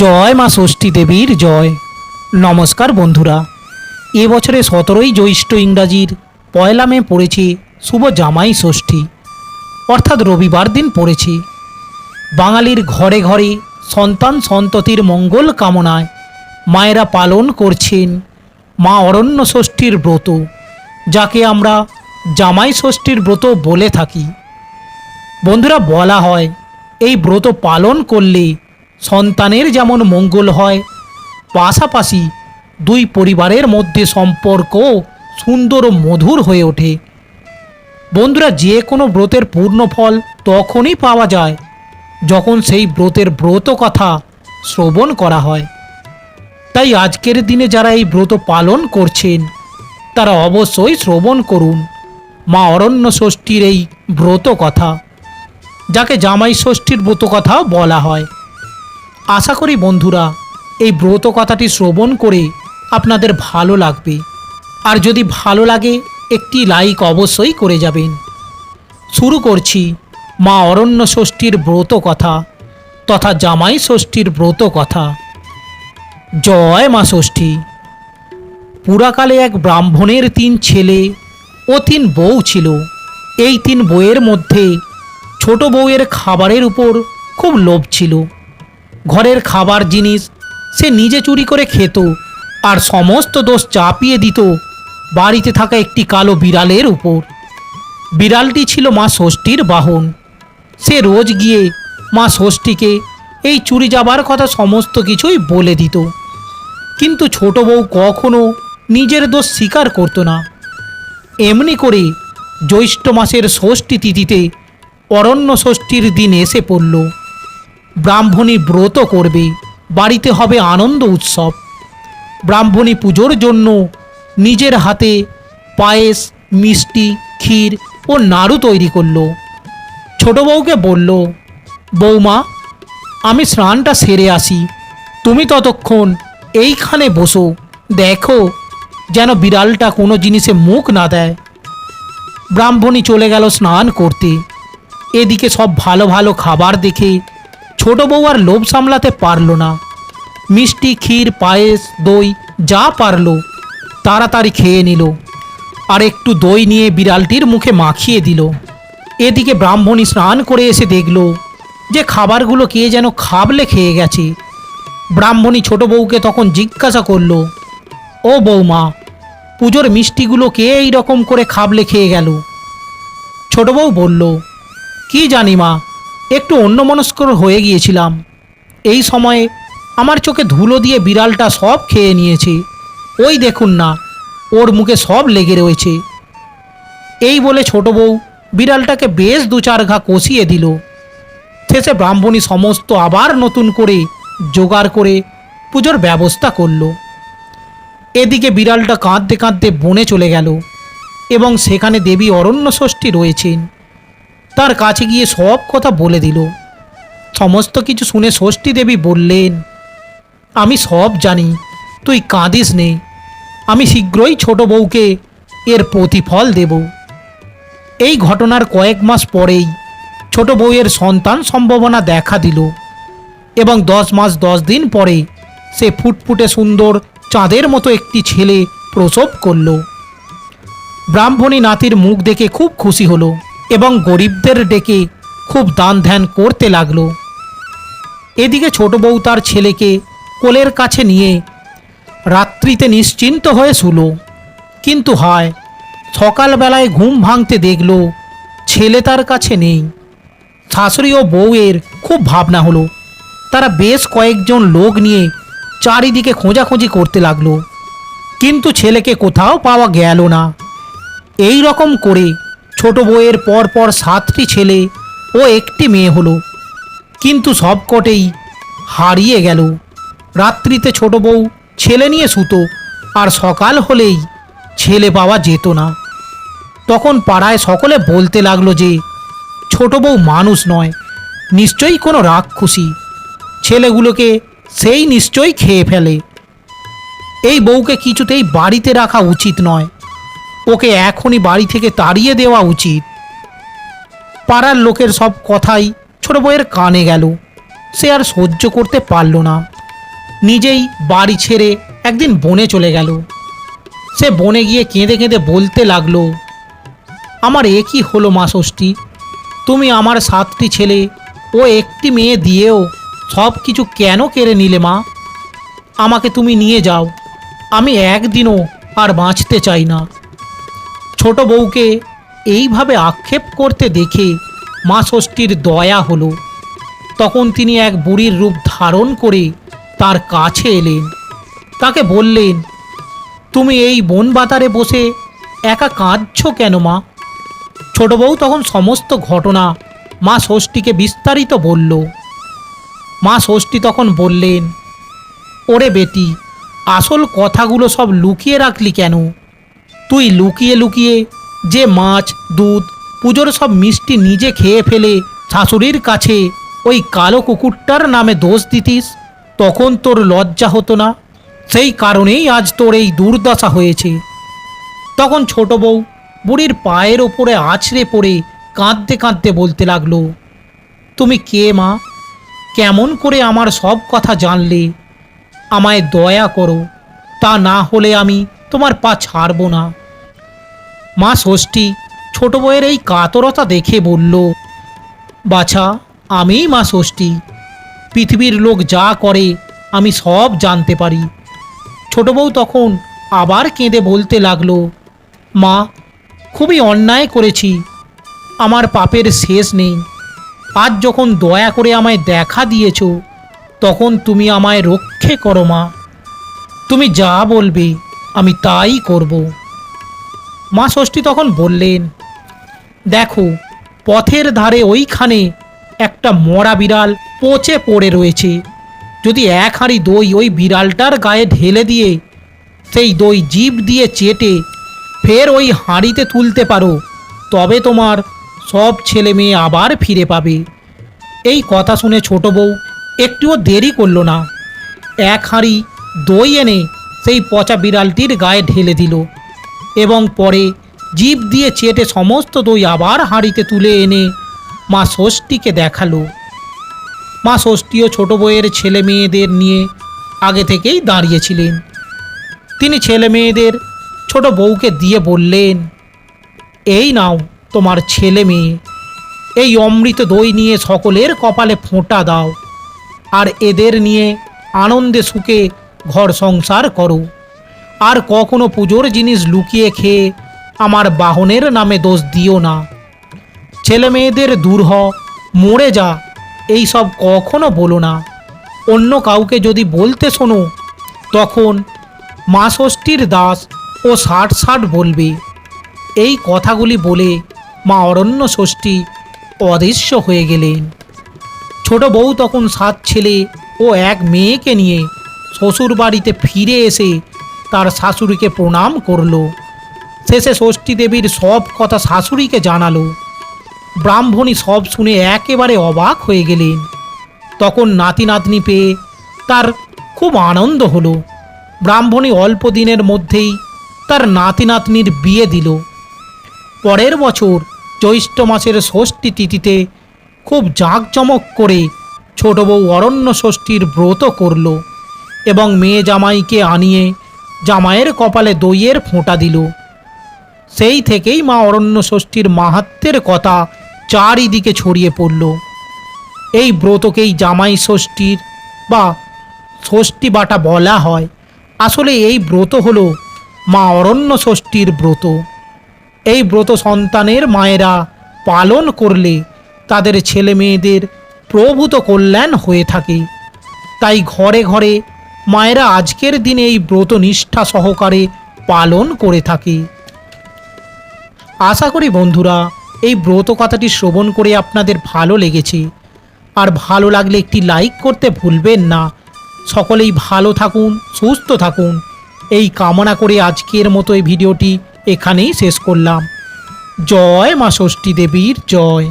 জয় মা ষষ্ঠী দেবীর জয়। নমস্কার বন্ধুরা, এ বছরে সতেরোই জ্যৈষ্ঠ ইংরাজির পয়লা মে পড়েছে শুভ জামাই ষষ্ঠী, অর্থাৎ রবিবার দিন পড়েছে। বাঙালির ঘরে ঘরে সন্তান সন্ততির মঙ্গল কামনায় মায়েরা পালন করছেন মা অরণ্য ষষ্ঠীর ব্রত, যাকে আমরা জামাই ষষ্ঠীর ব্রত বলে থাকি। বন্ধুরা, বলা হয় এই ব্রত পালন করলে সন্তানের যেমন মঙ্গল হয়, পাশাপাশি দুই পরিবারের মধ্যে সম্পর্ক সুন্দর ও মধুর হয়ে ওঠে। বন্ধুরা, যে কোনো ব্রতের পূর্ণ ফল তখনই পাওয়া যায় যখন সেই ব্রতের ব্রত কথা শ্রবণ করা হয়। তাই আজকের দিনে যারা এই ব্রত পালন করছেন, তারা অবশ্যই শ্রবণ করুন মা অরণ্য ষষ্ঠীর এই ব্রত কথা যাকে জামাই ষষ্ঠীর ব্রত কথাও বলা হয়। আশা করি বন্ধুরা, এই ব্রত কথাটি শ্রবণ করে আপনাদের ভালো লাগবে। আর যদি ভালো লাগে, একটি লাইক অবশ্যই করে যাবেন। শুরু করছি মা অরণ্য ষষ্ঠীর ব্রত কথা তথা জামাই ষষ্ঠীর ব্রত কথা। জয় মা ষষ্ঠী। পুরাকালে এক ব্রাহ্মণের তিন ছেলে ও তিন বউ ছিল। এই তিন বউয়ের মধ্যে ছোট বউয়ের খাবারের উপর খুব লোভ ছিল। ঘরের খাবার জিনিস সে নিজে চুরি করে খেত আর সমস্ত দোষ চাপিয়ে দিত বাড়িতে থাকা একটি কালো বিড়ালের উপর। বিড়ালটি ছিল মা ষষ্ঠীর বাহন। সে রোজ গিয়ে মা ষষ্ঠীকে এই চুরি যাবার কথা সমস্ত কিছুই বলে দিত। কিন্তু ছোট বউ কখনো নিজের দোষ স্বীকার করতো না। এমনি করে জ্যৈষ্ঠ মাসের ষষ্ঠী তিথিতে অরণ্য ষষ্ঠীর দিন এসে পড়ল। ব্রাহ্মণী ব্রত করবে, বাড়িতে হবে আনন্দ উৎসব। ব্রাহ্মণী পুজোর জন্য নিজের হাতে পায়েস, মিষ্টি, ক্ষীর ও নাড়ু তৈরি করল। ছোট বউকে বলল বৌমা আমি স্নানটা সেরে আসি। তুমি ততক্ষণ এইখানে বসো, দেখো যেন বিড়ালটা কোনো জিনিসে মুখ না দেয়। ব্রাহ্মণী চলে গেল স্নান করতে। এদিকে সব ভালো ভালো খাবার দেখে ছোট বউ আর লোভ সামলাতে পারল না। মিষ্টি, ক্ষীর, পায়েস, দই, যা পারল, তাড়াতাড়ি খেয়ে নিল আর একটু দই নিয়ে বিড়ালটির মুখে মাখিয়ে দিল। এদিকে ব্রাহ্মণী স্নান করে এসে দেখল যে খাবারগুলো কে যেন খাবলে খেয়ে গেছে। ব্রাহ্মণী ছোট বউকে তখন জিজ্ঞাসা করল, ও বৌমা, পুজোর মিষ্টিগুলো কে এই রকম করে খাবলে খেয়ে গেল? ছোট বউ বলল, কি জানি মা একটু অন্যমনস্কর হয়ে গিয়েছিলাম। এই সময়ে আমার চোখে ধুলো দিয়ে বিড়ালটা সব খেয়ে নিয়েছে। ওই দেখুন না, ওর মুখে সব লেগে রয়েছে। এই বলে ছোট বউ বিড়ালটাকে বেশ দু চার ঘা কষিয়ে দিল। শেষে ব্রাহ্মণী সমস্ত আবার নতুন করে জোগাড় করে পুজোর ব্যবস্থা করল। এদিকে বিড়ালটা কাঁদতে কাঁদতে বনে চলে গেল এবং সেখানে দেবী অরণ্য ষষ্ঠী রয়েছেন। তার কাছে গিয়ে সব কথা বলে দিল। সমস্ত কিছু শুনে ষষ্ঠী দেবী বললেন, আমি সব জানি, তুই কাঁদিস নে। আমি শীঘ্রই ছোট বউকে এর প্রতিফল দেব। এই ঘটনার কয়েক মাস পরেই ছোট বউয়ের সন্তান সম্ভাবনা দেখা দিল এবং দশ মাস দশ দিন পরে সে ফুটফুটে সুন্দর চাঁদের মতো একটি ছেলে প্রসব করল। ব্রাহ্মণী নাতির মুখ দেখে খুব খুশি হলো। গরিবদের ডেকে খুব দান ধ্যান করতে লাগল। এদিকে ছোট বউ তার ছেলেকে কোলের কাছে নিয়ে রাত্রিতে নিশ্চিন্ত হয়ে শুলো। কিন্তু হায়, সকালবেলায় ঘুম ভাঙতে দেখল ছেলে তার কাছে নেই। শাশুড়ি ও বউয়ের খুব ভাবনা হলো। তারা বেশ কয়েকজন লোক নিয়ে চারিদিকে খোঁজাখুঁজি করতে লাগল। কিন্তু ছেলেকে কোথাও পাওয়া গেল না। এই রকম করে ছোট বউয়ের পর পর সাতটি ছেলে ও একটি মেয়ে হলো। কিন্তু সবকটেই হারিয়ে গেল। রাত্রিতে ছোট বউ ছেলে নিয়ে শুতো আর সকাল হলেই ছেলে পাওয়া যেত না। তখন পাড়ায় সকলে বলতে লাগল যে, ছোট বউ মানুষ নয়, নিশ্চয়ই কোনো রাক্ষসী। ছেলেগুলোকে সেই নিশ্চয়ই খেয়ে ফেলে। এই বউকে কিছুতেই বাড়িতে রাখা উচিত নয়। ওকে এখনই বাড়ি থেকে তাড়িয়ে দেওয়া উচিত। পাড়ার লোকের সব কথাই ছোট বউয়ের কানে গেল। সে আর সহ্য করতে পারল না। নিজেই বাড়ি ছেড়ে একদিন বনে চলে গেল। সে বনে গিয়ে কেঁদে কেঁদে বলতে লাগল, আমার এ কি হলো মা ষষ্ঠী? তুমি আমার সাতটি ছেলে ও একটি মেয়ে দিয়েও সব কিছু কেন কেড়ে নিলে মা? আমাকে তুমি নিয়ে যাও। আমি একদিনও আর বাঁচতে চাই না। ছোট বউকে এইভাবে আক্ষেপ করতে দেখে মা ষষ্ঠীর দয়া হলো। তখন তিনি এক বুড়ির রূপ ধারণ করে তার কাছে এলেন। তাকে বললেন, তুমি এই বন বাতারে বসে একা কাঁদছ কেন মা? ছোট বউ তখন সমস্ত ঘটনা মা ষষ্ঠীকে বিস্তারিত বলল। মা ষষ্ঠী তখন বললেন, ওরে বেটি, আসল কথাগুলো সব লুকিয়ে রাখলি কেন? তুই লুকিয়ে লুকিয়ে যে মাছ, দুধ, পুজোর সব মিষ্টি নিজে খেয়ে ফেলে শাশুড়ির কাছে ওই কালো কুকুরটার নামে দোষ দিতিস, তখন তোর লজ্জা হতো না। সেই কারণেই আজ তোর এই দুর্দশা হয়েছে। তখন ছোট বউ বুড়ির পায়ের ওপরে আছড়ে পড়ে কাঁদতে কাঁদতে বলতে লাগল, তুমি কে মা? কেমন করে আমার সব কথা জানলে? আমায় দয়া করো। তা না হলে আমি তোমার পা ছাড়ব না। মা ষষ্ঠী, ছোট বউয়ের এই কাতরতা দেখে বলল, বাছা, আমিই মা ষষ্ঠী। পৃথিবীর লোক যা করে, আমি সব জানতে পারি। ছোট বউ তখন আবার কেঁদে বলতে লাগল, মা, খুবই অন্যায় করেছি। আমার পাপের শেষ নেই। আজ যখন দয়া করে আমায় দেখা দিয়েছ, তখন তুমি আমায় রক্ষে করো মা। তুমি যা বলবে, আমি তাই করব। মা ষষ্ঠী তখন বললেন, দেখো, পথের ধারে ওইখানে একটা মরা বিড়াল পচে পড়ে রয়েছে। যদি এক হাঁড়ি দই ওই বিড়ালটার গায়ে ঢেলে দিয়ে সেই দই জিভ দিয়ে চেটে ফের ওই হাঁড়িতে তুলতে পারো, তবে তোমার সব ছেলে মেয়ে আবার ফিরে পাবে। এই কথা শুনে ছোট বউ একটুও দেরি করল না। এক হাঁড়ি দই এনে সেই পচা বিড়ালটির গায়ে ঢেলে দিল। এবং পরে জিভ দিয়ে চেটে সমস্ত দই আবার হাঁড়িতে তুলে এনে মা ষষ্ঠীকে দেখাল। মা ষষ্ঠীও ছোট বউয়ের ছেলে মেয়েদের নিয়ে আগে থেকেই দাঁড়িয়েছিলেন। তিনি ছেলে মেয়েদের ছোট বউকে দিয়ে বললেন, এই নাও তোমার ছেলে মেয়ে, এই অমৃত দই নিয়ে সকলের কপালে ফোঁটা দাও, আর এদের নিয়ে আনন্দে সুখে ঘর সংসার করো। আর কখনো পুজোর জিনিস লুকিয়ে খেয়ে আমার বাহনের নামে দোষ দিও না। ছেলে মেয়েদের দূর হ মরে যা, এই সব কখনো বলো না। অন্য কাউকে যদি বলতে শোনো, তখন মা ষষ্ঠীর দাস ও ষাট ষাট বলবে। এই কথাগুলি বলে মা অরণ্য ষষ্ঠী অদৃশ্য হয়ে গেলেন। ছোট বউ তখন সাত ছেলে ও এক মেয়েকে নিয়ে শ্বশুর বাড়িতে ফিরে এসে তার শাশুড়িকে প্রণাম করল। শেষে ষষ্ঠী দেবীর সব কথা শাশুড়িকে জানালো। ব্রাহ্মণী সব শুনে একেবারে অবাক হয়ে গেলেন। তখন নাতি নাতনি পেয়ে তার খুব আনন্দ হলো। ব্রাহ্মণী অল্প দিনের মধ্যেই তার নাতি নাতনির বিয়ে দিল। পরের বছর জ্যৈষ্ঠ মাসের ষষ্ঠী তিথিতে খুব জাঁকজমক করে ছোট বউ অরণ্য ষষ্ঠীর ব্রত করল এবং মেয়ে জামাইকে আনিয়ে জামাইয়ের কপালে দইয়ের ফোঁটা দিল। সেই থেকেই মা অরণ্য ষষ্ঠীর মাহাত্মের কথা চারিদিকে ছড়িয়ে পড়ল। এই ব্রতকেই জামাই ষষ্ঠীর বা ষষ্ঠী বাটা বলা হয়। আসলে এই ব্রত হলো মা অরণ্য ষষ্ঠীর ব্রত। এই ব্রত সন্তানের মায়েরা পালন করলে তাদের ছেলে মেয়েদের প্রভূত কল্যাণ হয়ে থাকে। তাই ঘরে ঘরে মায়েরা আজকের দিনে এই ব্রত নিষ্ঠা সহকারে পালন করে থাকে। আশা করি বন্ধুরা, এই ব্রত কথাটি শ্রবণ করে আপনাদের ভালো লেগেছে। আর ভালো লাগলে একটি লাইক করতে ভুলবেন না। সকলেই ভালো থাকুন, সুস্থ থাকুন। এই কামনা করে আজকের মতো এই ভিডিওটি এখানেই শেষ করলাম। জয় মা ষষ্ঠী দেবীর জয়।